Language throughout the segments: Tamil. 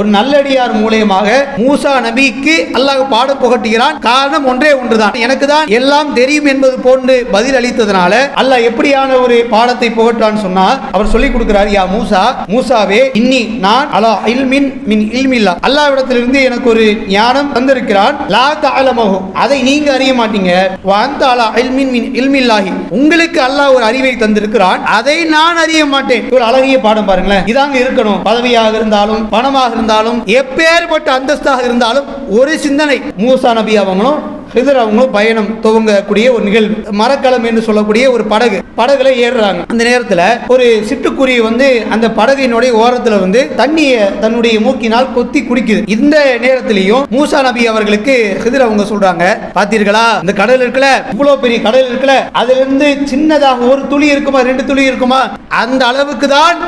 ஒரு நல்லடியார் மூலியமாக மூசா நபிக்கு அல்லாஹ் பாடம் புகட்டுகிறான். காரணம் ஒன்றே ஒன்றுதான். எனக்கு தான் எல்லாம் தெரியும் என்பது போன்று பதில் அளித்ததனால அல்லாஹ் எப்படியான ஒரு பாடத்தை புகட்டான்னு சொன்னா அவர் சொல்லி கொடுக்கிறார் யா மூசா மூசாவே இன்னி நான் அலா இல்மின் மின் இல்மில்லா. அல்லாவிடத்திலிருந்து எனக்கு ஒரு ஞானம் தந்திருக்கிறான். லா தஅலமஹு. அதை நீங்க அறிய மாட்டீங்க. வ அலா இல்மின் மின் இல்மில்லாஹி. உங்களுக்கு அல்லாஹ் ஒரு அறிவை தந்திருக்கிறான். அதை நான் அறிய மாட்டேன். ஒரு அழகிய பாடம் பாருங்களேன். இதாங்க இருக்கணும். பதவியாக இருந்தாலும் பணமாக இருந்தாலும் இருந்தாலும் எப்பேற்பட்ட அந்தஸ்தாக இருந்தாலும் ஒரு சிந்தனை மூசா நபி அவங்களும் ஹிதர் அவங்களும் பயணம் துவங்கக்கூடிய ஒரு நிகழ்வு. மரக்கலம் என்று சொல்லக்கூடிய ஒரு படகு. படகுல ஏறுறாங்க. அந்த நேரத்தில் ஒரு சிட்டுக்குருவி வந்து அந்த படகினுடைய ஓரத்தில் வந்து தண்ணியை தன்னுடைய மூக்கினால் கொத்தி குடிக்குது. இந்த நேரத்திலையும் மூசா நபி அவர்களுக்கு ஹிதர் அவங்க சொல்றாங்க பாத்தீர்களா இந்த கடல் இருக்குல்ல இவ்வளவு பெரிய கடல் இருக்குல்ல அதுல இருந்து சின்னதாக ஒரு துளி இருக்குமா ரெண்டு துளி இருக்குமா? அந்த அளவுக்கு தான்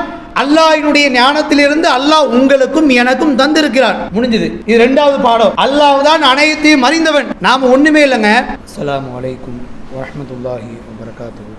அல்லாஹினுடைய ஞானத்திலிருந்து அல்லாஹ் உங்களுக்கும் எனக்கும் தந்திருக்கிறான் முடிஞ்சது. இது ரெண்டாவது பாடம். அல்லாஹ் தான் அனைத்தையும் அறிந்தவன். நாம ஒண்ணுமே இல்லைங்க. அஸ்லாம் வலைக்கும் வரமத்துல்லாஹி வபரகாத்துஹு.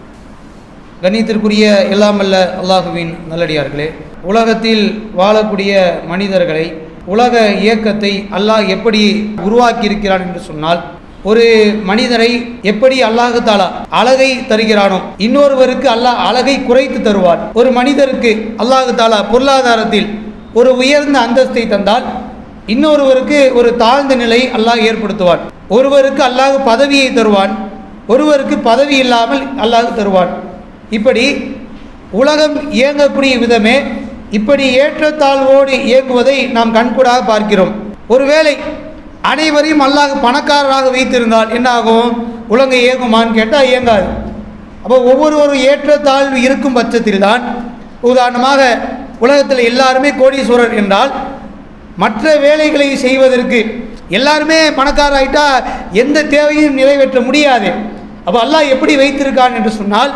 கணித்திற்குரிய எல்லாமல்ல அல்லாஹுவின் நல்லடியார்களே உலகத்தில் வாழக்கூடிய மனிதர்களை உலக இயக்கத்தை அல்லாஹ் எப்படி உருவாக்கி இருக்கிறான் என்று சொன்னால் ஒரு மனிதரை எப்படி அல்லாஹு தாலா அழகை தருகிறானோ இன்னொருவருக்கு அல்லாஹ் அழகை குறைத்து தருவான் ஒரு மனிதருக்கு அல்லாஹு தாலா பொருளாதாரத்தில் ஒரு உயர்ந்த அந்தஸ்தை தந்தால் இன்னொருவருக்கு ஒரு தாழ்ந்த நிலை அல்லாஹ் ஏற்படுத்துவான் ஒருவருக்கு அல்லாஹ் பதவியை தருவான் ஒருவருக்கு பதவி இல்லாமல் அல்லாஹ் தருவான். இப்படி உலகம் இயங்கக்கூடிய விதமே இப்படி ஏற்றத்தாழ்வோடு இயங்குவதை நாம் கண்கூடாக பார்க்கிறோம். ஒருவேளை அனைவரையும் அல்லாஹ் பணக்காரராக வைத்திருந்தால் என்ன ஆகும் உலகம் இயங்குமான்னு கேட்டால் இயங்காது அப்போ ஒவ்வொருவரும் ஏற்றத்தாழ்வு இருக்கும் பட்சத்தில் தான் உதாரணமாக உலகத்தில் எல்லாருமே கோடீஸ்வரர் என்றால் மற்ற வேலைகளை செய்வதற்கு எல்லாருமே பணக்காராயிட்டால் எந்த தேவையும் நிறைவேற்ற முடியாது. அப்போ அல்லாஹ் எப்படி வைத்திருக்கான் என்று சொன்னால்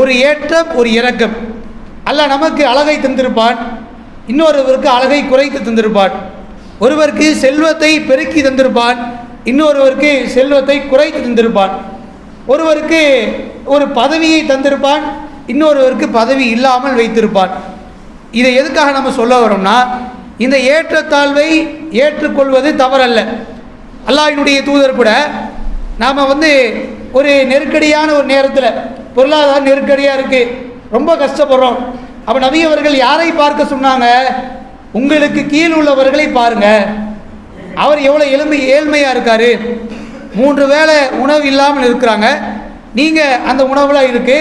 ஒரு ஏற்றம் ஒரு இறக்கம் அல்லாஹ் நமக்கு அழகை தந்திருப்பான் இன்னொருவருக்கு அழகை குறைத்து தந்திருப்பான். ஒருவருக்கு செல்வத்தை பெருக்கி தந்திருப்பான் இன்னொருவருக்கு செல்வத்தை குறைத்து தந்திருப்பான். ஒருவருக்கு ஒரு பதவியை தந்திருப்பான் இன்னொருவருக்கு பதவி இல்லாமல் வைத்திருப்பான். இதை எதுக்காக நம்ம சொல்ல வரோம்னா இந்த ஏற்றத்தாழ்வை ஏற்றுக்கொள்வது தவறல்ல. அல்லாஹினுடைய தூதர் கூட நாம் வந்து ஒரு நெருக்கடியான ஒரு நேரத்தில் பொருளாதார நெருக்கடியாக இருக்குது ரொம்ப கஷ்டப்படுறோம். அப்போ நபி அவர்கள் யாரை பார்க்க சொன்னாங்க? உங்களுக்கு கீழ் உள்ளவர்களை பாருங்க. அவர் எவ்வளோ எளிமை ஏழ்மையாக இருக்காரு. மூன்று வேளை உணவு இல்லாமல் இருக்கிறாங்க. நீங்கள் அந்த உணவில் இருக்கு.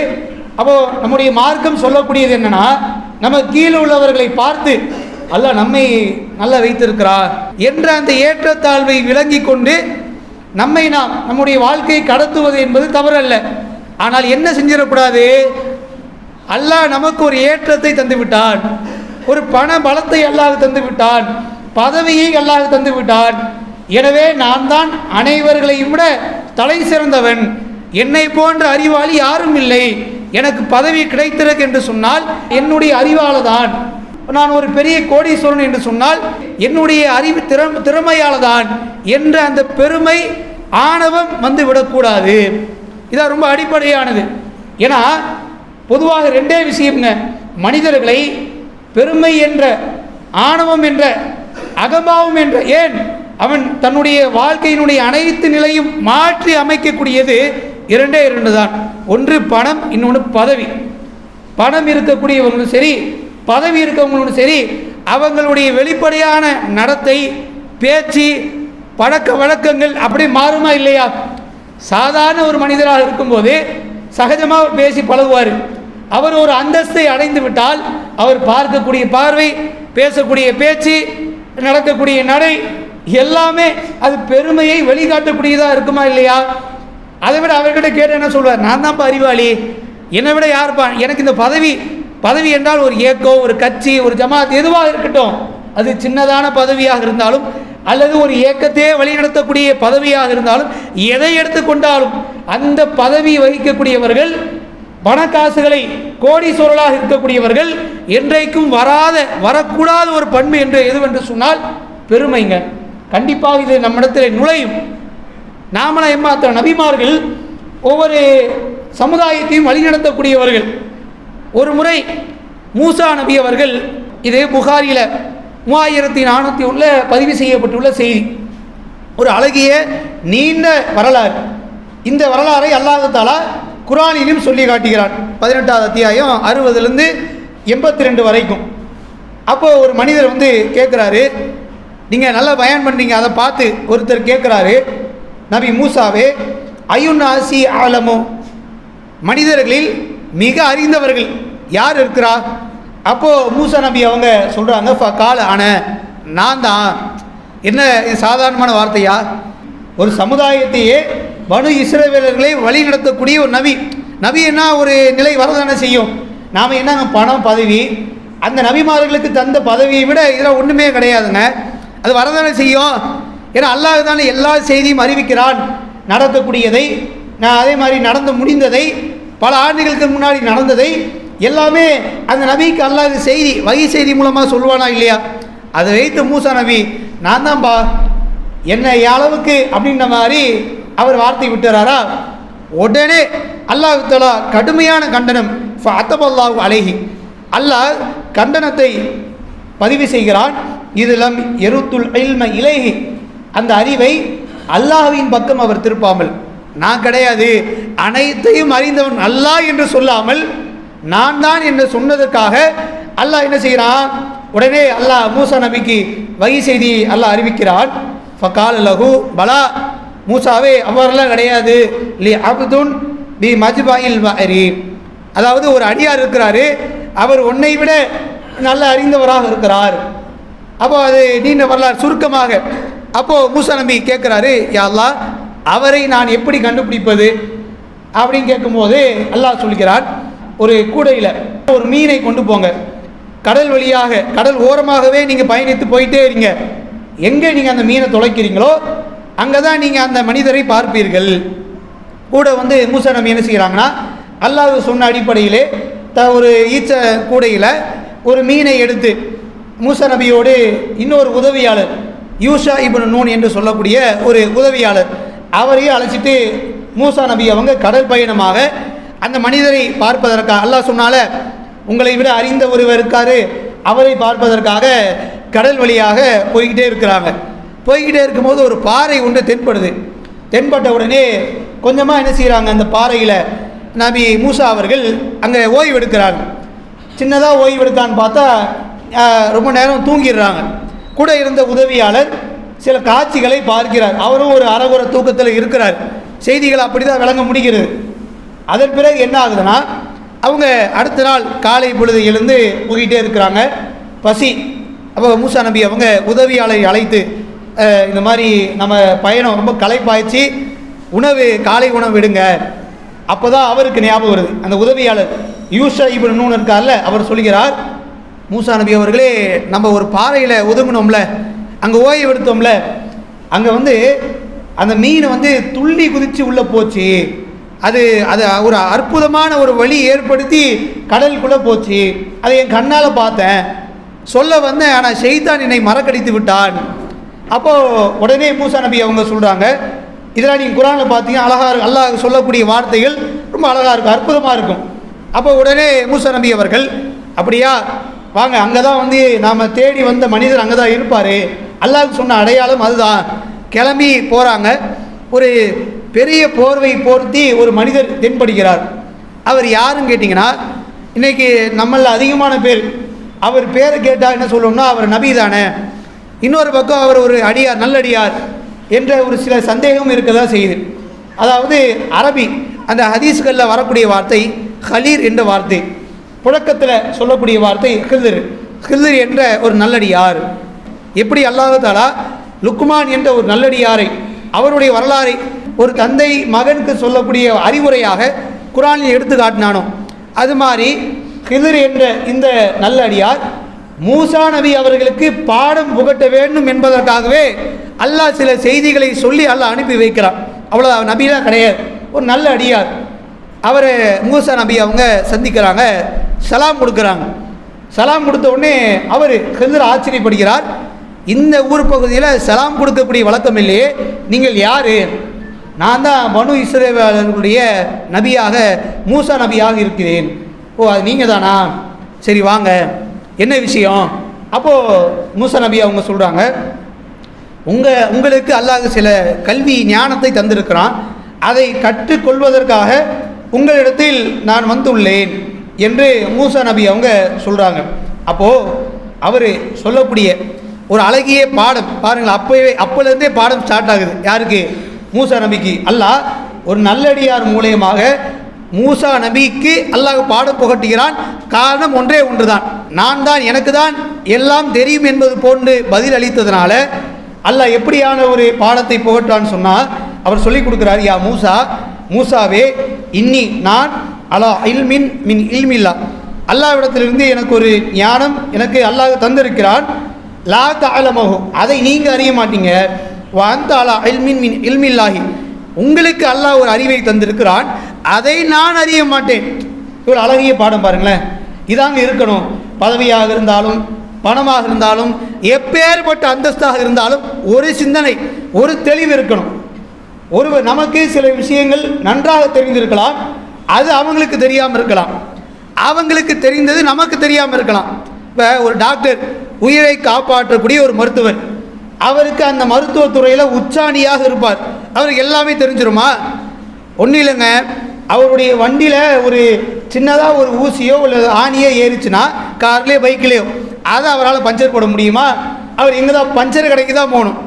அப்போது நம்முடைய மார்க்கம் சொல்லக்கூடியது என்னன்னா நம்ம கீழே உள்ளவர்களை பார்த்து அல்லாஹ் நம்மை நல்லா வைத்திருக்கிறார் என்ற அந்த ஏற்றத்தாழ்வை விளங்கி கொண்டு நம்மை நாம் நம்முடைய வாழ்க்கையை கடத்துவது என்பது தவறல்ல. ஆனால் என்ன செஞ்சிடக்கூடாது? அல்லாஹ் நமக்கு ஒரு ஏற்றத்தை தந்துவிட்டான். ஒரு பண பலத்தை அல்லாஹ் தந்து விட்டான் பதவியை அல்லாஹ் தந்து விட்டான். எனவே நான் தான் அனைவர்களையும் விட தலை சிறந்தவன். என்னை போன்ற அறிவாளி யாரும் இல்லை. எனக்கு பதவி கிடைத்திருக்கு என்று சொன்னால் என்னுடைய அறிவால தான். நான் ஒரு பெரிய கோடீஸ்வரன் என்று சொன்னால் என்னுடைய அறிவு திறம் திறமையால தான் என்ற அந்த பெருமை ஆணவம் வந்து விடக்கூடாது. இதான் ரொம்ப அடிப்படையானது. ஏன்னா பொதுவாக ரெண்டே விஷயம்ங்க. மனிதர்களை பெருமை என்ற ஆணவம் என்ற அகம்பாவம் என்ற ஏன்? அவன் தன்னுடைய வாழ்க்கையினுடைய அனைத்து நிலையும் மாற்றி அமைக்கக்கூடியது இரண்டே இரண்டு தான். ஒன்று பணம் இன்னொன்று பதவி. பணம் இருக்கக்கூடியவங்களும் சரி பதவி இருக்கவங்களும் சரி அவங்களுடைய வெளிப்படையான நடத்தை பேச்சு பழக்க வழக்கங்கள் அப்படி மாறுமா இல்லையா? சாதாரண ஒரு மனிதராக இருக்கும்போது சகஜமாக பேசி பழகுவார். அவர் ஒரு அந்தஸ்தை அடைந்து விட்டால் அவர் பார்க்கக்கூடிய பார்வை பேசக்கூடிய பேச்சு நடக்கக்கூடிய நடை எல்லாமே அது பெருமையை வெளிக்காட்டக்கூடியதாக இருக்குமா இல்லையா? அதை விட அவர்கிட்ட கேட்டு என்ன சொல்வார்? நான் தான்ப்பா அறிவாளி. என்னை விட யாருப்பா? எனக்கு இந்த பதவி பதவி என்றால் ஒரு இயக்கம் ஒரு கட்சி ஒரு ஜமாத் எதுவாக இருக்கட்டும். அது சின்னதான பதவியாக இருந்தாலும் அல்லது ஒரு இயக்கத்தையே வழிநடத்தக்கூடிய பதவியாக இருந்தாலும் எதை எடுத்துக்கொண்டாலும் அந்த பதவி வகிக்கக்கூடியவர்கள் பணக்காசுகளை கோடீஸ்வரர்களாக இருக்கக்கூடியவர்கள் என்றைக்கும் வராத வரக்கூடாத ஒரு பண்பு என்று எதுவென்று சொன்னால் பெருமைங்க. கண்டிப்பாக இது நம்மிடத்தில் நுழையும். நாமள எம்மாத்த நபிமார்கள் ஒவ்வொரு சமுதாயத்தையும் வழிநடத்தக்கூடியவர்கள். ஒரு முறை மூசா நபி அவர்கள் இது புகாரியில் மூவாயிரத்தி நானூற்றி உள்ள பதிவு செய்யப்பட்டுள்ள செய்தி. ஒரு அழகிய நீண்ட வரலாறு. இந்த வரலாறை அல்லாஹாலா குரானிலும் சொல்லி காட்டுகிறான். பதினெட்டாவது அத்தியாயம் அறுபதுலேருந்து எண்பத்தி ரெண்டு வரைக்கும். அப்போ ஒரு மனிதர் வந்து கேட்குறாரு நீங்கள் நல்லா பயன் பண்ணீங்க அதை பார்த்து ஒருத்தர் கேட்குறாரு நபி மூசாவே அயுன்னாசி ஆசி ஆலமோ? மனிதர்களில் மிக அறிந்தவர்கள் யார் இருக்கிறா? அப்போது மூசா நபி அவங்க சொல்கிறாங்க ஃப கால ஆன நான் தான். என்ன சாதாரணமான வார்த்தையா? ஒரு சமுதாயத்தையே பனு இஸ்ரவேலர்களை வழி நடத்தக்கூடிய ஒரு நபி. நபி என்ன ஒரு நிலை வரதானே செய்யும்? நாம் என்னங்க பணம் பதவி? அந்த நபிமார்களுக்கு தந்த பதவியை விட இதெல்லாம் ஒன்றுமே கிடையாதுங்க. அது வரதானே செய்யும்? ஏன்னா அல்லாஹ் தானே எல்லா செய்தியும் அறிவிக்கிறான். நடத்தக்கூடியதை நான் அதே மாதிரி நடந்து முடிந்ததை பல ஆண்டுகளுக்கு முன்னாடி நடந்ததை எல்லாமே அந்த நபிக்கு அல்லாஹ் செய்தி வகை செய்தி மூலமாக சொல்லுவானா இல்லையா? அதை வைத்து மூசா நபி நான் தான்பா என்னை அளவுக்கு அப்படின்ற மாதிரி அவர் வார்த்தை விட்டுறாரா? உடனே அல்லாஹ் தலா கடுமையான கண்டனம். அத்தபல்லாஹு அலைஹி. அல்லாஹ் கண்டனத்தை பதிவு செய்கிறான். இதுலம் எருத்துல் இல்ம இலைஹி. அந்த அறிவை அல்லாஹ்வின் பக்கம் அவர் திருப்பாமல் நான் கிடையாது அனைத்தையும் அறிந்தவன் அல்லாஹ் என்று சொல்லாமல் நான் தான் என்று சொன்னதற்காக அல்லாஹ் என்ன செய்கிறான்? உடனே அல்லாஹ் மூசா நபிக்கு வகை செய்தி அல்லாஹ் அறிவிக்கிறான். ஃபகால் லகு பலா. மூசாவே அவரெல்லாம் கிடையாது. லி அப்துன் பி மஜ்பாயில் வரி அதாவது ஒரு அடியார் இருக்கிறாரு. அவர் உன்னை விட நல்ல அறிந்தவராக இருக்கிறார். அப்போ அது நீண்ட வரலாறு சுருக்கமாக. அப்போது மூசா நம்பி கேட்குறாரு யா அல்லாஹ் அவரை நான் எப்படி கண்டுபிடிப்பது? அப்படின்னு கேட்கும்போது அல்லாஹ் சொல்கிறான் ஒரு கூடையில் ஒரு மீனை கொண்டு போங்க. கடல் வழியாக கடல் ஓரமாகவே நீங்கள் பயணித்து போயிட்டே இருங்க. எங்கே நீங்கள் அந்த மீனை தொலைக்கிறீங்களோ அங்கே தான் நீங்கள் அந்த மனிதரை பார்ப்பீர்கள். கூட வந்து மூசா நம்பி என்ன செய்கிறாங்கன்னா அல்லாஹ் சொன்ன அடிப்படையிலே த ஒரு ஈச்ச கூடையில் ஒரு மீனை எடுத்து மூசா நபியோடு இன்னொரு உதவியாளர் யூஷா இப்னு நூன் என்று சொல்லக்கூடிய ஒரு உதவியாளர் அவரையும் அழைச்சிட்டு மூசா நபி அவங்க கடல் பயணமாக அந்த மனிதரை பார்ப்பதற்காக அல்லாஹ் சொன்னால உங்களை விட அறிந்த ஒருவர் இருக்காரு. அவரை பார்ப்பதற்காக கடல் வழியாக போய்கிட்டே இருக்கிறாங்க. போய்கிட்டே இருக்கும்போது ஒரு பாறை ஒன்று தென்படுது. தென்பட்ட உடனே கொஞ்சமாக என்ன செய்கிறாங்க அந்த பாறையில் நபி மூசா அவர்கள் அங்கே ஓய்வெடுக்கிறாங்க சின்னதாக ஓய்வெடுத்தான்னு பார்த்தா ரொம்ப நேரம் தூங்கிடுறாங்க. கூட இருந்த உதவியாளர் சில காட்சிகளை பார்க்கிறார். அவரும் ஒரு அறகுற தூக்கத்தில் இருக்கிறார். செய்திகள் அப்படி தான் விளங்க முடிகிறது. அதன் பிறகு என்ன ஆகுதுன்னா அவங்க அடுத்த நாள் காலை பொழுது எழுந்து போய்கிட்டே இருக்கிறாங்க. பசி அப்போ மூசா நபி அவங்க உதவியாளரை அழைத்து இந்த மாதிரி நம்ம பயணம் ரொம்ப களைப்பாய்ச்சி உணவு காலை உணவு விடுங்க. அப்போ தான் அவருக்கு ஞாபகம் வருது. அந்த உதவியாளர் யூஷா இப்னு நூன் இருக்கார்ல அவர் சொல்கிறார் மூசா நபி அவர்களே நம்ம ஒரு பாறையில் ஒதுங்கினோம்ல அங்கே ஓய்வு எடுத்தோம்ல அங்கே வந்து அந்த மீன் வந்து துள்ளி குதித்து உள்ளே போச்சு. அது அது ஒரு அற்புதமான ஒரு வழி ஏற்படுத்தி கடலுக்குள்ளே போச்சு. அதை என் கண்ணால் பார்த்தேன். சொல்ல வந்தேன் ஆனால் ஷெய்தான் என்னை மறக்கடித்து விட்டான். அப்போது உடனே மூசா நபி அவங்க சொல்கிறாங்க இதெல்லாம் நீங்கள் குரானில் பார்த்தீங்கன்னா அழகாக அல்லாஹ் சொல்லக்கூடிய வார்த்தைகள் ரொம்ப அழகாக இருக்கும் அற்புதமாக இருக்கும். அப்போ உடனே மூசா நபி அவர்கள் அப்படியா வாங்க அங்கே தான் வந்து நாம் தேடி வந்த மனிதர் அங்கே தான் இருப்பார். அல்லாஹ் சொன்ன அடையாளம் அதுதான். கிளம்பி போகிறாங்க ஒரு பெரிய போர்வை போர்த்தி ஒரு மனிதர் தென்படுகிறார். அவர் யாருன்னு கேட்டிங்கன்னா இன்றைக்கி நம்மளில் அதிகமான பேர். அவர் பேரை கேட்டால் என்ன சொல்லுவோம்னா அவர் நபி தானே. இன்னொரு பக்கம் அவர் ஒரு அடியார் நல்லடியார் என்ற ஒரு சில சந்தேகம் இருக்க தான் செய்யுது. அதாவது அரபி அந்த ஹதீஸ்களில் வரக்கூடிய வார்த்தை ஹலீர் என்ற வார்த்தை புழக்கத்தில் சொல்லக்கூடிய வார்த்தை ஹில்ர் ஹில்ர் என்ற ஒரு நல்லடியார். எப்படி அல்லாததாலா லுக்மான் என்ற ஒரு நல்லடியாரை அவருடைய வரலாறை ஒரு தந்தை மகனுக்கு சொல்லக்கூடிய அறிவுரையாக குரானில் எடுத்து காட்டினானோ அது மாதிரி ஹிதிர் என்ற இந்த நல்லடியார் மூசா நபி அவர்களுக்கு பாடம் புகட்ட வேண்டும் என்பதற்காகவே அல்லாஹ் சில செய்திகளை சொல்லி அல்லாஹ் அனுப்பி வைக்கிறான். அவ்வளோ நபிலாம் கிடையாது. ஒரு நல்ல அடியார். அவர் மூசா நபி அவங்க சந்திக்கிறாங்க. சலாம் கொடுக்குறாங்க. சலாம் கொடுத்த உடனே அவர் ஹிதர் ஆச்சரியப்படுகிறார். இந்த ஊர் பகுதியில் சலாம் கொடுக்கக்கூடிய வழக்கம் இல்லையே. நீங்கள் யார்? நான் தான் மனு இஸ்ரேலர்களுடைய நபியாக மூசா நபியாக இருக்கிறேன். ஓ அது நீங்கள் தானா சரி வாங்க. என்ன விஷயம்? அப்போது மூசா நபி அவங்க சொல்கிறாங்க உங்கள் உங்களுக்கு அல்லாஹ் சில கல்வி ஞானத்தை தந்திருக்கிறான் அதை கற்றுக்கொள்வதற்காக உங்களிடத்தில் நான் வந்துள்ளேன் என்று மூசா நபி அவங்க சொல்கிறாங்க அப்போது அவர் சொல்லக்கூடிய ஒரு அழகிய பாடம் பாருங்கள் அப்போவே அப்போலேருந்தே பாடம் ஸ்டார்ட் ஆகுது. யாருக்கு? மூசா நபிக்கு. அல்லாஹ் ஒரு நல்லடியார் மூலியமாக மூசா நபிக்கு அல்லாஹ் பாடம் புகட்டுகிறான். காரணம் ஒன்றே ஒன்றுதான். நான் தான் எனக்கு தான் எல்லாம் தெரியும் என்பது போன்று பதில் அளித்ததுனால அல்லாஹ் எப்படியான ஒரு பாடத்தை புகட்டான்னு சொன்னால் அவர் சொல்லிக் கொடுக்குறார் யா மூசா மூசாவே இன்னி நான் அலா இல்மின் மின் இல்மில்லா. அல்லாவிடத்திலிருந்து எனக்கு ஒரு ஞானம் எனக்கு அல்லாஹ் தந்திருக்கிறான். லா தலமகு அதை நீங்கள் அறிய மாட்டீங்க. அந்த அலா இல்மின் மின் இல்மில்லாஹி. உங்களுக்கு அல்லாஹ் ஒரு அறிவை தந்திருக்கிறான். அதை நான் அறிய மாட்டேன். இவ்வளோ அழகிய பாடம் பாருங்களேன். இதாங்க இருக்கணும். பதவியாக இருந்தாலும் பணமாக இருந்தாலும் எப்பேற்பட்ட அந்தஸ்தாக இருந்தாலும் ஒரு சிந்தனை ஒரு தெளிவு இருக்கணும். ஒருவர் நமக்கு சில விஷயங்கள் நன்றாக தெரிந்திருக்கலாம். அது அவங்களுக்கு தெரியாமல் இருக்கலாம். அவங்களுக்கு தெரிந்தது நமக்கு தெரியாமல் இருக்கலாம். இப்போ ஒரு டாக்டர் உயிரை காப்பாற்றக்கூடிய ஒரு மருத்துவர். அவருக்கு அந்த மருத்துவத்துறையில் உச்சாணியாக இருப்பார். அவருக்கு எல்லாமே தெரிஞ்சிருமா? ஒன்றும் இல்லைங்க. அவருடைய வண்டியில் ஒரு சின்னதாக ஒரு ஊசியோ இல்லை ஆணியோ ஏறிச்சுன்னா கார்லேயோ பைக்லேயோ அதை அவரால் பஞ்சர் போட முடியுமா? அவர் இங்கே தான் பஞ்சர் கடைக்கு தான் போகணும்.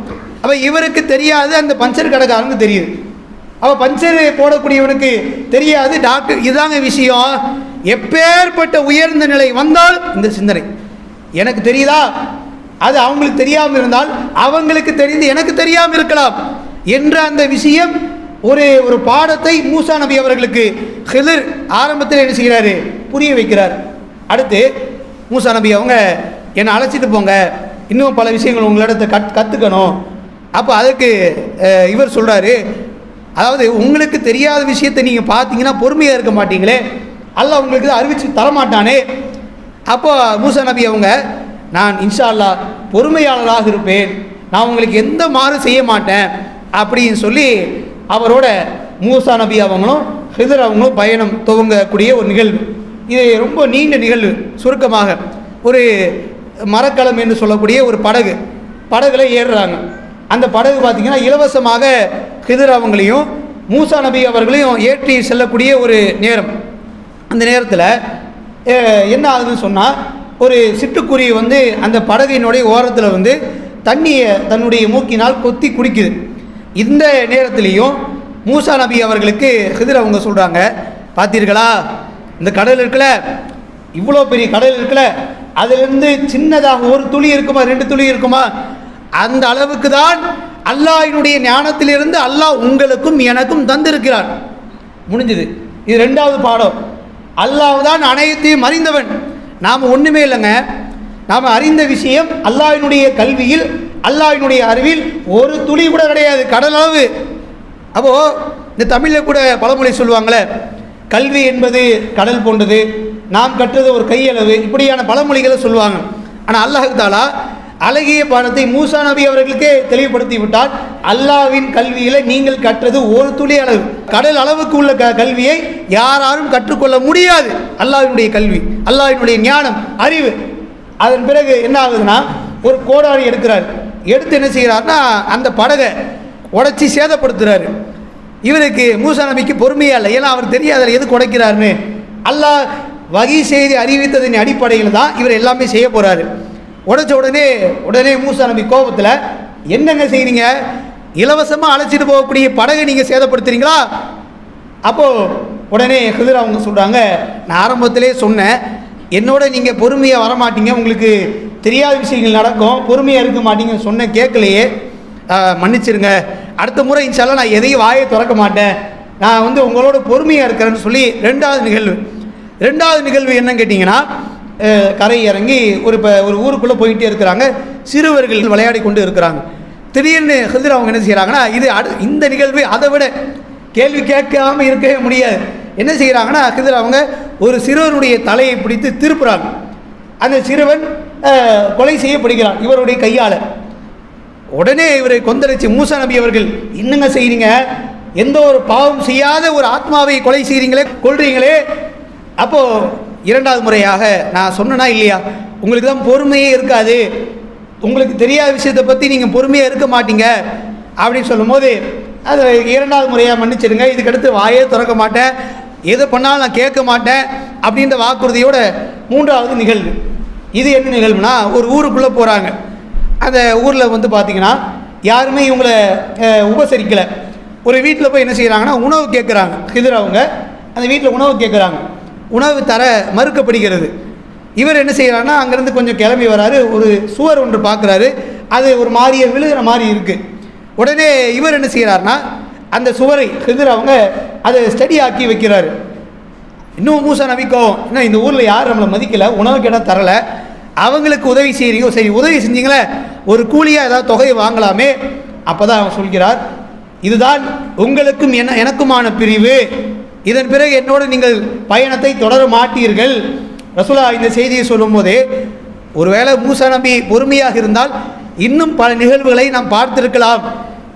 அப்போ இவருக்கு தெரியாது அந்த பஞ்சர் கடைக்காரனுக்கு தெரியுது. அவள் பஞ்சர் போடக்கூடியவனுக்கு தெரியாது டாக்டர் இதாங்க விஷயம். எப்பேற்பட்ட உயர்ந்த நிலை வந்தால் இந்த சிந்தனை. எனக்கு தெரியுதா? அது அவங்களுக்கு தெரியாமல் இருந்தால் அவங்களுக்கு தெரிந்து எனக்கு தெரியாமல் இருக்கலாம் என்ற அந்த விஷயம் ஒரு ஒரு பாடத்தை மூசா நபி அவர்களுக்கு ஹிலர் ஆரம்பத்தில் என்ன செய்கிறாரு? புரிய வைக்கிறார். அடுத்து மூசா நபி அவங்க என்னை அழைச்சிட்டு போங்க. இன்னும் பல விஷயங்கள் உங்களிடத்தை கத் கற்றுக்கணும் அப்போ அதுக்கு இவர் சொல்கிறாரு அதாவது உங்களுக்கு தெரியாத விஷயத்தை நீங்கள் பார்த்தீங்கன்னா பொறுமையாக இருக்க மாட்டீங்களே. அல்ல உங்களுக்கு அறிவிச்சு தரமாட்டானே. அப்போ மூசா நபி அவங்க நான் இன்ஷா அல்லாஹ் பொறுமையாளராக இருப்பேன். நான் உங்களுக்கு எந்த மாறும் செய்ய மாட்டேன். அப்படின்னு சொல்லி அவரோட மூசா நபி அவங்களும் ஹிதர் அவங்களும் பயணம் துவங்கக்கூடிய ஒரு நிகழ்வு. இது ரொம்ப நீண்ட நிகழ்வு சுருக்கமாக. ஒரு மரக்கலம் என்று சொல்லக்கூடிய ஒரு படகு. படகுல ஏறுறாங்க. அந்த படகு பார்த்திங்கன்னா இலவசமாக ஹிதர் அவங்களையும் மூசா நபி அவர்களையும் ஏற்றி செல்லக்கூடிய ஒரு நேரம். அந்த நேரத்தில் என்ன ஆகுதுன்னு சொன்னால் ஒரு சிட்டுக்குருவி வந்து அந்த படகினுடைய ஓரத்தில் வந்து தண்ணியை தன்னுடைய மூக்கினால் கொத்தி குடிக்குது. இந்த நேரத்துலேயும் மூசா நபி அவர்களுக்கு ஹிதிர் அவங்க சொல்கிறாங்க பார்த்தீர்களா இந்த கடல் இருக்குல்ல இவ்வளோ பெரிய கடல் இருக்குல்ல அதிலிருந்து சின்னதாக ஒரு துளி இருக்குமா ரெண்டு துளி இருக்குமா? அந்த அளவுக்கு தான் அல்லாஹினுடைய ஞானத்திலிருந்து அல்லாஹ் உங்களுக்கும் எனக்கும் தந்திருக்கிறார் முடிஞ்சது. இது ரெண்டாவது பாடம். அல்லாஹ் தான் அனைத்தையும் அறிந்தவன். நாம் ஒன்றுமே இல்லைங்க. நாம் அறிந்த விஷயம் அல்லாஹினுடைய கல்வியில் அல்லாவினுடைய அறிவில் ஒரு துளி கூட கிடையாது கடல் அளவு. அப்போது இந்த தமிழில் கூட பழமொழி சொல்லுவாங்களே கல்வி என்பது கடல் போன்றது நாம் கற்றது ஒரு கையளவு இப்படியான பழமொழிகளை சொல்லுவாங்க. ஆனால் அல்லாஹ் தாலா அழகிய பாடத்தை மூசா நபி அவர்களுக்கே தெளிவுபடுத்தி விட்டால் அல்லாவின் கல்வியில் நீங்கள் கற்றது ஒரு துளி அளவு. கடல் அளவுக்கு உள்ள க கல்வியை யாராலும் கற்றுக்கொள்ள முடியாது. அல்லாவினுடைய கல்வி அல்லாவினுடைய ஞானம் அறிவு. அதன் பிறகு என்ன ஆகுதுன்னா ஒரு கோடாரி எடுக்கிறார். எடுத்து என்ன செய்கிறார்னா அந்த படகை உடச்சி சேதப்படுத்துறாரு. இவருக்கு மூசா நபிக்கு பொறுமையாக இல்லை. ஏன்னா அவர் தெரியாத எது குடைக்கிறாருன்னு. அல்லாஹ் வகை செய்தி அறிவித்ததின் அடிப்படையில் தான் இவர் எல்லாமே செய்ய போகிறாரு உடைச்ச உடனே உடனே மூசா நபி கோபத்தில் என்னங்க செய்கிறீங்க இலவசமாக அழைச்சிட்டு போகக்கூடிய படகை நீங்கள் சேதப்படுத்துறீங்களா? அப்போது உடனே ஹிதர் அவங்க சொல்கிறாங்க நான் ஆரம்பத்திலே சொன்னேன். என்னோட நீங்கள் பொறுமையாக வரமாட்டீங்க. உங்களுக்கு தெரியாத விஷயங்கள் நடக்கும். பொறுமையாக இருக்க மாட்டீங்கன்னு சொன்ன கேட்கலையே மன்னிச்சிருங்க. அடுத்த முறை இன்ஷால்லாம் நான் எதையும் வாயை திறக்க மாட்டேன். நான் வந்து உங்களோட பொறுமையாக இருக்கிறேன்னு சொல்லி ரெண்டாவது நிகழ்வு. ரெண்டாவது நிகழ்வு என்னன்னு கேட்டிங்கன்னா கரை இறங்கி ஒரு இப்போ ஒரு ஊருக்குள்ளே போயிட்டே இருக்கிறாங்க. சிறுவர்கள் விளையாடி கொண்டு இருக்கிறாங்க. திடீர்னு ஹிதர் அவங்க என்ன செய்கிறாங்கன்னா இது அடு இந்த நிகழ்வு அதை விட கேள்வி கேட்காம இருக்கவே முடியாது. என்ன செய்கிறாங்கன்னா ஹிதர் அவங்க ஒரு சிறுவனுடைய தலையை பிடித்து திருப்புறாங்க. அந்த சிறுவன் கொலை செய்யப்படுகிறான் இவருடைய கையால். உடனே இவரை கொந்தளிச்சு மூசா நபி அவர்கள் என்னங்க செய்கிறீங்க எந்த ஒரு பாவம் செய்யாத ஒரு ஆத்மாவை கொலை செய்கிறீங்களே கொள்றீங்களே அப்போது இரண்டாவது முறையாக நான் சொன்னனா இல்லையா? உங்களுக்கு தான் பொறுமையே இருக்காது. உங்களுக்கு தெரியாத விஷயத்தை பற்றி நீங்கள் பொறுமையாக இருக்க மாட்டீங்க. அப்படின்னு சொல்லும்போது அது இரண்டாவது முறையாக மன்னிச்சிடுங்க. இதுக்கடுத்து வாயே திறக்க மாட்டேன். எது பண்ணாலும் நான் கேட்க மாட்டேன். அப்படின்ற வாக்குறுதியோட மூன்றாவது நிகழ்வு. இது என்ன நிகழ்வுனா ஒரு ஊருக்குள்ளே போகிறாங்க அந்த ஊரில் வந்து பார்த்திங்கன்னா யாருமே இவங்களை உபசரிக்கலை. ஒரு வீட்டில் போய் என்ன செய்கிறாங்கன்னா உணவு கேட்குறாங்க கிதிர் அவங்க அந்த வீட்டில் உணவு கேட்குறாங்க உணவு தர மறுக்கப்படுகிறது. இவர் என்ன செய்கிறாருன்னா அங்கேருந்து கொஞ்சம் கிளம்பி வராரு. ஒரு சுவர் ஒன்று பார்க்குறாரு அது ஒரு மாதிரியே விழுகிற மாதிரி இருக்குது உடனே இவர் என்ன செய்கிறாருன்னா அந்த சுவரை கிதிர் அவங்க அதை ஸ்டடி ஆக்கி வைக்கிறாரு. இன்னும் மூசா நபிக்கோ ஏன்னா இந்த ஊரில் யாரும் நம்மளை மதிக்கலை? உணவு கேட்டால் தரலை. அவங்களுக்கு உதவி செய்கிறீங்க சரி உதவி செஞ்சீங்களே ஒரு கூலியாக ஏதாவது தொகையை வாங்கலாமே அப்போ தான் அவன் சொல்கிறார் இதுதான் உங்களுக்கும் என எனக்குமான பிரிவு. இதன் பிறகு என்னோடு நீங்கள் பயணத்தை தொடர மாட்டீர்கள். ரசுலா இந்த செய்தியை சொல்லும்போதே ஒருவேளை மூசா நம்பி பொறுமையாக இருந்தால் இன்னும் பல நிகழ்வுகளை நாம் பார்த்திருக்கலாம்.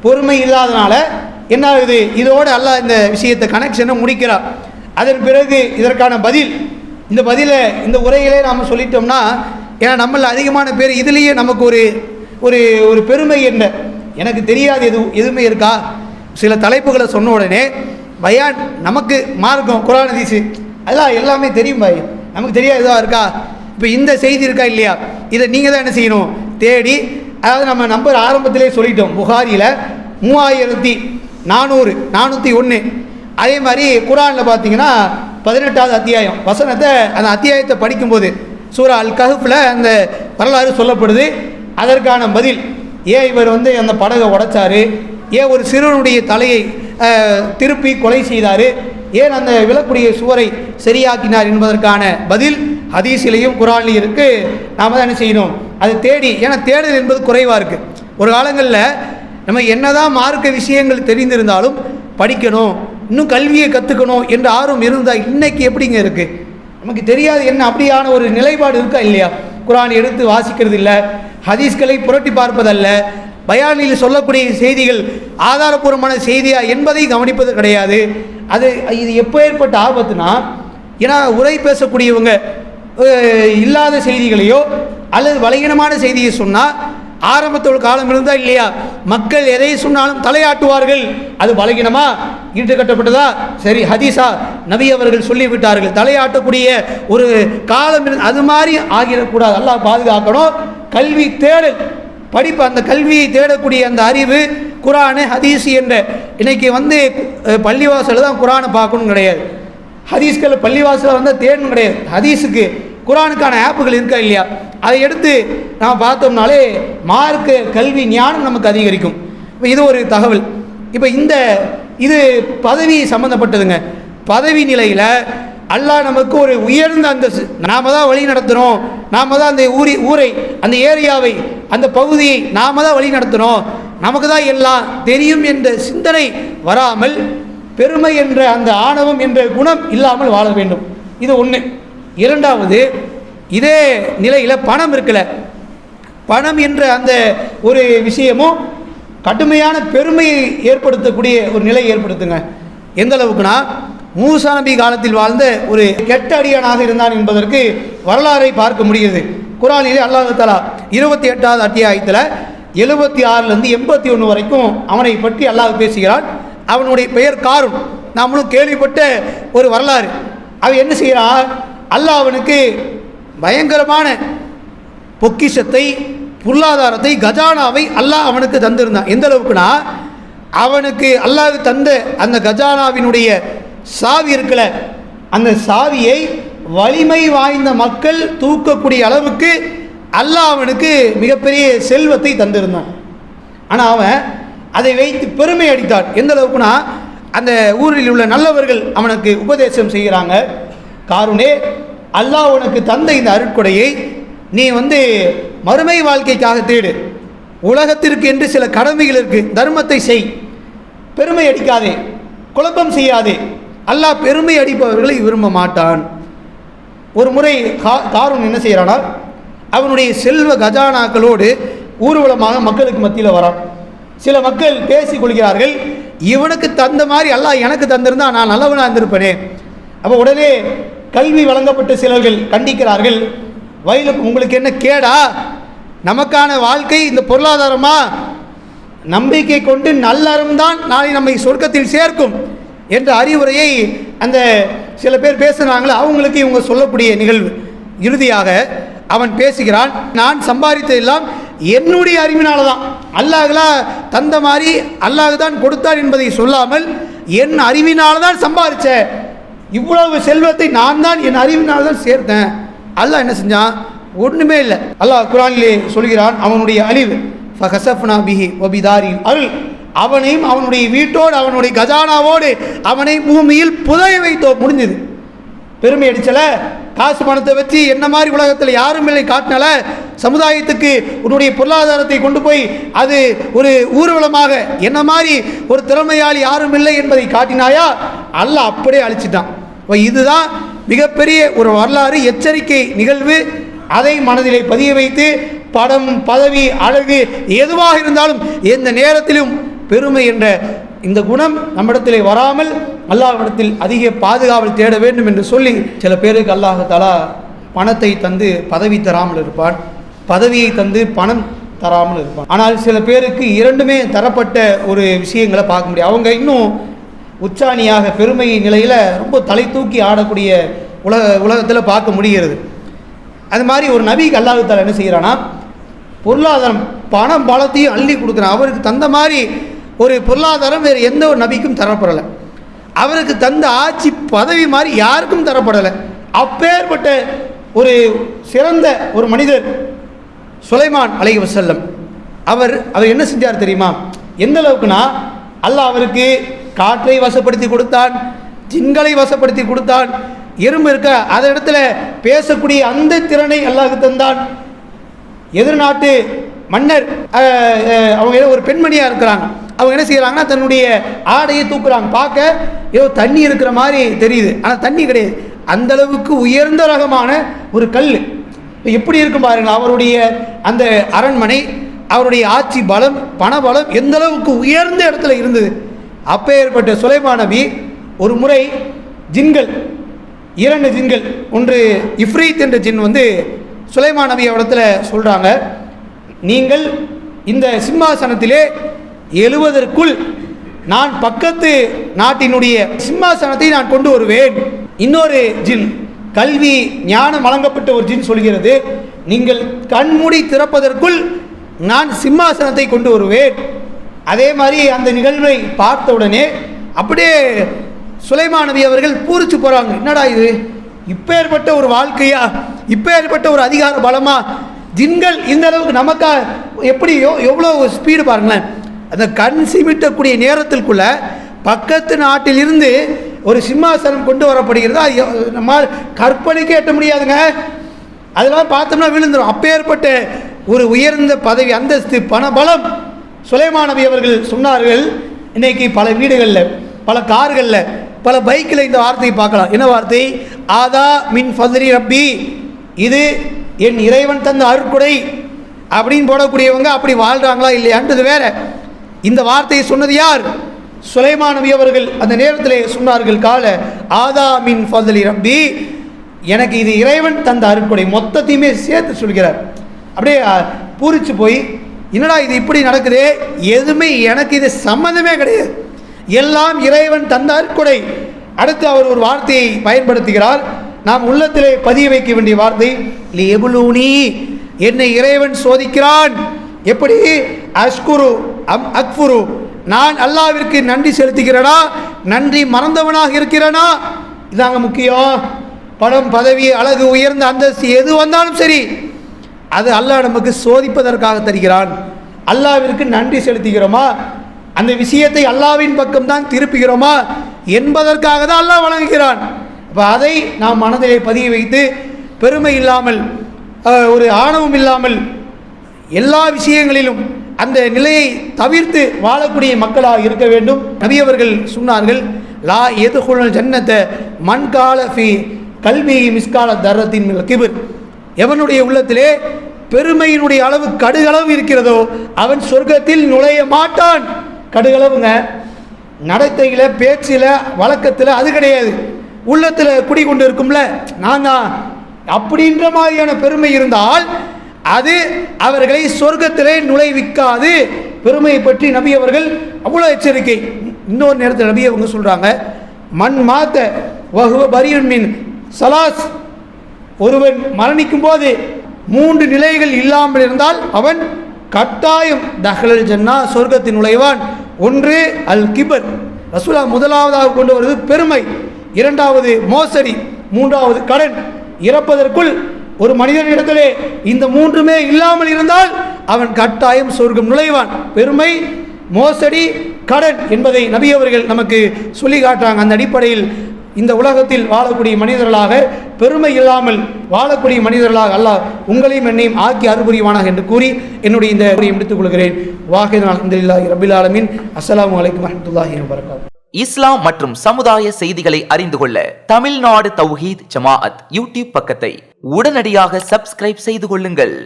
பொறுமை இல்லாதனால என்ன ஆகுது? இதோடு அல்லாஹ் இந்த விஷயத்தை கனெக்ஷனை முடிக்கிறார் அதன் பிறகு இதற்கான பதில் இந்த பதிலை இந்த உரையிலே நாம் சொல்லிட்டோம்னா ஏன்னா நம்மள அதிகமான பேர் இதுலேயே நமக்கு ஒரு ஒரு ஒரு பெருமை என்ன? எனக்கு தெரியாது எது எதுவுமே இருக்கா? சில தலைப்புகளை சொன்ன உடனே பயான் நமக்கு மார்க்கம் குரான் தீசு அதெல்லாம் எல்லாமே தெரியும் பாய். நமக்கு தெரியாது எதுவாக இருக்கா? இப்போ இந்த செய்தி இருக்கா இல்லையா? இதை நீங்கள் தான் என்ன செய்யணும்? தேடி அதாவது நம்ம நம்பர் ஆரம்பத்திலே சொல்லிட்டோம் புகாரியில் மூவாயிரத்தி நானூறு நானூற்றி ஒன்று அதே மாதிரி குரானில் பார்த்தீங்கன்னா பதினெட்டாவது அத்தியாயம். வசனத்தை அந்த அத்தியாயத்தை படிக்கும்போது சூரா அல் கஹஃபில் அந்த வரலாறு சொல்லப்படுது. அதற்கான பதில் ஏன் இவர் வந்து அந்த படகை உடைச்சார்? ஏன் ஒரு சிறுவனுடைய தலையை திருப்பி கொலை செய்தார்? ஏன் அந்த விளக்குடைய சுவரை சரியாக்கினார் என்பதற்கான பதில் ஹதீஸிலையும் குரான்லையும் இருக்குது நாம் தான் என்ன செய்யணும்? அதை தேடி ஏன்னா தேடல் என்பது குறைவாக இருக்குது ஒரு காலங்களில் நம்ம என்னதான் மார்க்க விஷயங்கள் தெரிந்திருந்தாலும் படிக்கணும் இன்னும் கல்வியை கற்றுக்கணும் என்ற ஆர்வம் இருந்தால் இன்றைக்கி எப்படிங்க இருக்குது நமக்கு தெரியாது என்ன அப்படியான ஒரு நிலைப்பாடு இருக்கா இல்லையா? குரான் எடுத்து வாசிக்கிறது இல்லை ஹதீஸ்களை புரட்டி பார்ப்பதல்ல பயானில் சொல்லக்கூடிய செய்திகள் ஆதாரபூர்வமான செய்தியா என்பதை கவனிப்பது கிடையாது. அது இது எப்போ ஏற்பட்ட ஆபத்துனா ஏன்னா உரை பேசக்கூடியவங்க இல்லாத செய்திகளையோ அல்லது வலையினமான செய்தியை சொன்னால் ஆரம்பத்தோடு காலம் இருந்தா இல்லையா? மக்கள் எதை சொன்னாலும் தலையாட்டுவார்கள். அது பலகீனமா? ஈட்டு கட்டப்பட்டதா? சரி ஹதீஸா நபி அவர்கள் சொல்லிவிட்டார்கள். தலையாட்டக்கூடிய ஒரு காலம் இருந்து அது மாதிரி ஆகிடக்கூடாது. எல்லாம் பாதுகாக்கணும். கல்வி தேடல். படிப்பு அந்த கல்வியை தேடக்கூடிய அந்த அறிவு குரானு ஹதீஸ் என்ற இன்னைக்கு வந்து பள்ளிவாசலில் தான் குரானை பார்க்கணும் கிடையாது. ஹதீஸ்களை பள்ளிவாசலில் வந்து தேடணும் கிடையாது. ஹதீஸுக்கு குரானுக்கான ஆப்புகள் இருக்கா இல்லையா? அதை எடுத்து நாம் பார்த்தோம்னாலே மார்க்க கல்வி ஞானம் நமக்கு அதிகரிக்கும். இப்போ இது ஒரு தகவல். இப்போ இந்த இது பதவி சம்மந்தப்பட்டதுங்க பதவி நிலையில் அல்லாஹ் நமக்கு ஒரு உயர்ந்த அந்த நாம தான் வழி நடத்துகிறோம் நாம் தான் அந்த ஊரி ஊரை அந்த ஏரியாவை அந்த பகுதியை நாம தான் வழி நடத்துகிறோம் நமக்கு தான் எல்லாம் தெரியும் என்ற சிந்தனை வராமல் பெருமை என்ற அந்த ஆணவம் என்ற குணம் இல்லாமல் வாழ வேண்டும். இது ஒன்று இரண்டாவது இதே நிலையில் பணம் இருக்கல பணம் என்ற அந்த ஒரு விஷயமும் கடுமையான பெருமையை ஏற்படுத்தக்கூடிய ஒரு நிலை ஏற்படுத்துங்க. எந்த அளவுக்குனா மூசா நபி காலத்தில் வாழ்ந்த ஒரு கெட்ட அடியானாக இருந்தான் என்பதற்கு வரலாறை பார்க்க முடிகிறது. குரானிலே அல்லாஹு தலா இருபத்தி எட்டாவது அத்தியாயத்தில் எழுபத்தி ஆறுலேருந்து எண்பத்தி ஒன்று வரைக்கும் அவனை பற்றி அல்லாஹ் பேசுகிறான். அவனுடைய பெயர் காரும் நாமளும் கேள்விப்பட்ட ஒரு வரலாறு. அவன் என்ன செய்கிறான்? அல்லாஹ் அவனுக்கு பயங்கரமான பொக்கிஷத்தை பொருளாதாரத்தை கஜானாவை அல்லாஹ் அவனுக்கு தந்திருந்தான். எந்த அளவுக்குனா அவனுக்கு அல்லாஹ் தந்த அந்த கஜானாவினுடைய சாவி இருக்கல அந்த சாவியை வலிமை வாய்ந்த மக்கள் தூக்கக்கூடிய அளவுக்கு அல்லாஹ் அவனுக்கு மிகப்பெரிய செல்வத்தை தந்திருந்தான். ஆனால் அவன் அதை வைத்து பெருமை அடித்தான். எந்த அளவுக்குனா அந்த ஊரில் உள்ள நல்லவர்கள் அவனுக்கு உபதேசம் செய்கிறாங்க. காருனே அல்லாஹ் உனக்கு தந்த இந்த அருட்கொடையை நீ வந்து மறுமை வாழ்க்கைக்காக தேடு. உலகத்திற்கு என்று சில கடமைகள் இருக்குது தர்மத்தை செய். பெருமை அடிக்காதே. குழப்பம் செய்யாதே. அல்லாஹ் பெருமை அடிப்பவர்களை விரும்ப மாட்டான். ஒரு முறை கா காரூன் என்ன செய்கிறானா அவனுடைய செல்வ கஜானாக்களோடு ஊர்வலமாக மக்களுக்கு மத்தியில் வரான். சில மக்கள் பேசி கொள்கிறார்கள் இவனுக்கு தந்த மாதிரி அல்லாஹ் எனக்கு தந்திருந்தா நான் நல்லவனாக இருந்திருப்பேனே. அப்போ உடனே கல்வி வழங்கப்பட்ட சிலர்கள் கண்டிக்கிறார்கள். வயலுக்கு உங்களுக்கு என்ன கேடா? நமக்கான வாழ்க்கை இந்த பொருளாதாரமா? நம்பிக்கை கொண்டு நல்லறம் தான் நாளை நம்மை சொர்க்கத்தில் சேர்க்கும் என்ற அறிவுரையை அந்த சில பேர் பேசுகிறாங்களோ அவங்களுக்கு இவங்க சொல்லக்கூடிய நிகழ்வு. இறுதியாக அவன் பேசுகிறான் நான் சம்பாதித்ததெல்லாம் என்னுடைய அறிவினால தான். அல்லாஹ்லா தந்த மாதிரி அல்லாஹ் தான் கொடுத்தார் என்பதை சொல்லாமல் என் அறிவினால தான் சம்பாதிச்சேன் இவ்வளவு செல்வத்தை நான் தான் என் அறிவினால் தான் சேர்த்தேன். அல்லாஹ் என்ன செஞ்சான்? ஒன்றுமே இல்லை. அல்லாஹ் குரானிலே சொல்கிறான் அவனுடைய அழிவு. ஃபஹசஃப்னா பிஹி ஒபிதாரி அருள். அவனையும் அவனுடைய வீட்டோடு அவனுடைய கஜானாவோடு அவனை பூமியில் புதைய வைத்தோ முடிஞ்சது. பெருமை அடிச்சல? காசு பணத்தை வச்சு என்ன மாதிரி உலகத்தில் யாரும் இல்லை காட்டினால சமுதாயத்துக்கு உன்னுடைய பொருளாதாரத்தை கொண்டு போய் அது ஒரு ஊர்வலமாக என்ன மாதிரி ஒரு திறமையாளி யாரும் இல்லை என்பதை காட்டினாயா? அல்ல அப்படியே அழிச்சிட்டான். இப்போ இதுதான் மிகப்பெரிய ஒரு வரலாறு எச்சரிக்கை நிகழ்வு. அதை மனதிலே பதிய வைத்து படம் பதவி அழகு எதுவாக இருந்தாலும் எந்த நேரத்திலும் பெருமை என்ற இந்த குணம் நம்மிடத்திலே வராமல் அல்லாஹ்விடத்தில் அதிக பாதுகாவல் தேட வேண்டும் என்று சொல்லி சில பேருக்கு அல்லாஹ் தலா பணத்தை தந்து பதவி தராமல் இருப்பான். பதவியை தந்து பணம் தராமல் இருப்பான். ஆனால் சில பேருக்கு இரண்டுமே தரப்பட்ட ஒரு விஷயங்களை பார்க்க முடியும். அவங்க இன்னும் உச்சாணியாக பெருமை நிலையில் ரொம்ப தலை தூக்கி ஆடக்கூடிய உலக உலகத்தில் பார்க்க முடிகிறது. அது மாதிரி ஒரு நபிக்கு அல்லாஹால என்ன செய்கிறான்னா பொருளாதாரம் பணம் பலத்தையும் அள்ளி கொடுக்குறான். அவருக்கு தந்த மாதிரி ஒரு பொருளாதாரம் வேறு எந்த ஒரு நபிக்கும் தரப்படலை. அவருக்கு தந்த ஆட்சி பதவி மாதிரி யாருக்கும் தரப்படலை. அப்பேற்பட்ட ஒரு சிறந்த ஒரு மனிதர் சுலைமான் அலைஹி வசல்லம் அவர் அவர் என்ன செஞ்சார் தெரியுமா? எந்த அளவுக்குனா அல்லாஹ் அவருக்கு காற்றை வசப்படுத்தி கொடுத்தான் ஜின்களை வசப்படுத்தி கொடுத்தான். எறும்பு இருக்க அதை இடத்துல பேசக்கூடிய அந்த திறனை அல்லாஹ் தந்தான். எதிர்நாட்டு மன்னர் அவங்க ஏதோ ஒரு பெண்மணியாக இருக்கிறாங்க. அவங்க என்ன செய்கிறாங்கன்னா தன்னுடைய ஆடையை தூக்குறாங்க. பார்க்க ஏதோ தண்ணி இருக்கிற மாதிரி தெரியுது. ஆனால் தண்ணி கிடையாது. அந்த அளவுக்கு உயர்ந்த ரகமான ஒரு கல். எப்படி இருக்கும் பாருங்கள் அவருடைய அந்த அரண்மனை அவருடைய ஆட்சி பலம் பணபலம் எந்த அளவுக்கு உயர்ந்த இடத்துல இருந்தது. அப்பேற்பட்ட சுலைமான் நபி ஒரு முறை ஜின்கள் இரண்டு ஜின்கள் ஒன்று இஃப்ரீத் என்ற ஜின் வந்து சுலைமான் நபி இடத்துல சொல்கிறாங்க நீங்கள் இந்த சிம்மாசனத்திலே எழுவதற்குள் நான் பக்கத்து நாட்டினுடைய சிம்மாசனத்தை நான் கொண்டு வருவேன். இன்னொரு ஜின் கல்வி ஞானம் வழங்கப்பட்ட ஒரு ஜின் சொல்கிறது நீங்கள் கண்மூடி திறப்பதற்குள் நான் சிம்மாசனத்தை கொண்டு வருவேன். அதே மாதிரி அந்த நிகழ்வை பார்த்த உடனே அப்படியே சுலைமான் நபி அவர்கள் பூரிச்சு போகிறாங்க என்னடா இது? இப்போ ஏற்பட்ட ஒரு வாழ்க்கையா? இப்பேற்பட்ட ஒரு அதிகார பலமா? ஜின்கள் இந்த அளவுக்கு நமக்கா எப்படியோ எவ்வளோ ஸ்பீடு பாருங்களேன். அந்த கண் சிமிட்டக்கூடிய நேரத்திற்குள்ள பக்கத்து நாட்டிலிருந்து ஒரு சிம்மாசனம் கொண்டு வரப்படுகிறது. அது எவ்- நம்மால் கற்பனைக்கே எட்ட முடியாதுங்க. அதெல்லாம் பார்த்தோம்னா விழுந்துரும். அப்பேற்பட்ட ஒரு உயர்ந்த பதவி அந்தஸ்து பணபலம் சுலைமான் நபி அவர்கள் சொன்னார்கள் இன்னைக்கு பல வீடுகளில் பல கார்களில் பல பைக்கில் இந்த வார்த்தையை பார்க்கலாம். என்ன வார்த்தை? ஆதா மின் ஃபத்ரி ரப்பி. இது என் இறைவன் தந்த அருட்கொடை. அப்படின்னு போடக்கூடியவங்க அப்படி வாழ்கிறாங்களா இல்லையான்றது வேற. இந்த வார்த்தையை சொன்னது யார்? சுலைமான் நபி அவர்கள் அந்த நேரத்தில் சொன்னார்கள் கால ஆதா மின் ஃபதலி ரப்பி. எனக்கு இது இறைவன் தந்த அருட்கொடை. மொத்தத்தையுமே சேர்த்து சொல்கிறார். அப்படியே பூரிச்சு போய் என்னடா இது இப்படி நடக்குது? எதுவுமே எனக்கு இது சம்மந்தமே கிடையாது. எல்லாம் இறைவன் தந்தார் கொடை அடுத்து அவர் ஒரு வார்த்தையை பயன்படுத்துகிறார். நாம் உள்ளத்திலே பதிய வைக்க வேண்டிய வார்த்தை எபுலூனி என்னை இறைவன் சோதிக்கிறான். எப்படி? அஷ்குரு அம் அக்ஃபுரு நான் அல்லாவிற்கு நன்றி செலுத்துகிறனா? நன்றி மறந்தவனாக இருக்கிறனா? இதாங்க முக்கியம். பணம் பதவி அழகு உயர்ந்த அந்தஸ்து எது வந்தாலும் சரி. அது அல்லாஹ் நமக்கு சோதிப்பதற்காக தருகிறான். அல்லாவிற்கு நன்றி செலுத்துகிறோமா? அந்த விஷயத்தை அல்லாவின் பக்கம் தான் திருப்புகிறோமா? என்பதற்காக தான் அல்லாஹ் வழங்குகிறான். அப்போ அதை நாம் மனதிலே பதிய வைத்து பெருமை இல்லாமல் ஒரு ஆணவம் இல்லாமல் எல்லா விஷயங்களிலும் அந்த நிலையை தவிர்த்து வாழக்கூடிய மக்களாக இருக்க வேண்டும். நவியவர்கள் சொன்னார்கள் லா எதுகுழல் ஜன்னத்தை மண்கால ஃபி கல்வி மிஸ்கால தரத்தின் கிபிர். எவனுடைய உள்ளத்திலே பெருமையினுடைய அளவு கடுகளவு இருக்கிறதோ அவன் சொர்க்கத்தில் நுழைய மாட்டான். கடுகளவுங்க நடத்தையில் பேச்சில் வழக்கத்தில் அது கிடையாது. உள்ளத்தில் குடி கொண்டு இருக்கும்ல நான் தான் அப்படின்ற மாதிரியான பெருமை இருந்தால் அது அவர்களை சொர்க்கத்திலே நுழைவிக்காது. பெருமையை பற்றி நபி அவர்கள் அவ்வளோ எச்சரிக்கை. இன்னொரு நேரத்தில் நபி அவங்க சொல்கிறாங்க மண் மாத்த வகுவ பரியன் மீன் சலாஸ். ஒருவன் மரணிக்கும் போது மூன்று நிலைகள் இல்லாமல் இருந்தால் அவன் கட்டாயம் தஹலல் ஜன்னா சொர்க்கத்தின் நுழைவான். ஒன்று அல் கிபர் ரசூலா முதலாவதாக கொண்டு வருவது பெருமை. இரண்டாவது மோசடி. மூன்றாவது கடன். இறப்பதற்குள் ஒரு மனிதனிடத்திலே இந்த மூன்றுமே இல்லாமல் இருந்தால் அவன் கட்டாயம் சொர்க்கம் நுழைவான். பெருமை மோசடி கடன் என்பதை நபி அவர்கள் நமக்கு சொல்லி காட்டுறாங்க. அந்த அடிப்படையில் இந்த உலகத்தில் வாழக்கூடிய மனிதர்களாக பெருமை இல்லாமல் வாழக்கூடிய மனிதர்களாக அல்லாஹ் உங்களையும் என்னையும் ஆக்கி அறுபுரியவானாக என்று கூறி என்னுடைய இந்த உரையை முடித்துக் கொள்கிறேன். வாஹிதான் அலமதுல்லாஹி ரபில் ஆலமின். இஸ்லாம் மற்றும் சமுதாய செய்திகளை அறிந்து கொள்ள தமிழ்நாடு தௌஹீத் ஜமாஅத் யூடியூப் பக்கத்தை உடனடியாக சப்ஸ்கிரைப் செய்து கொள்ளுங்கள்.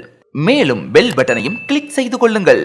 மேலும் பெல் பட்டனையும் கிளிக் செய்து கொள்ளுங்கள்.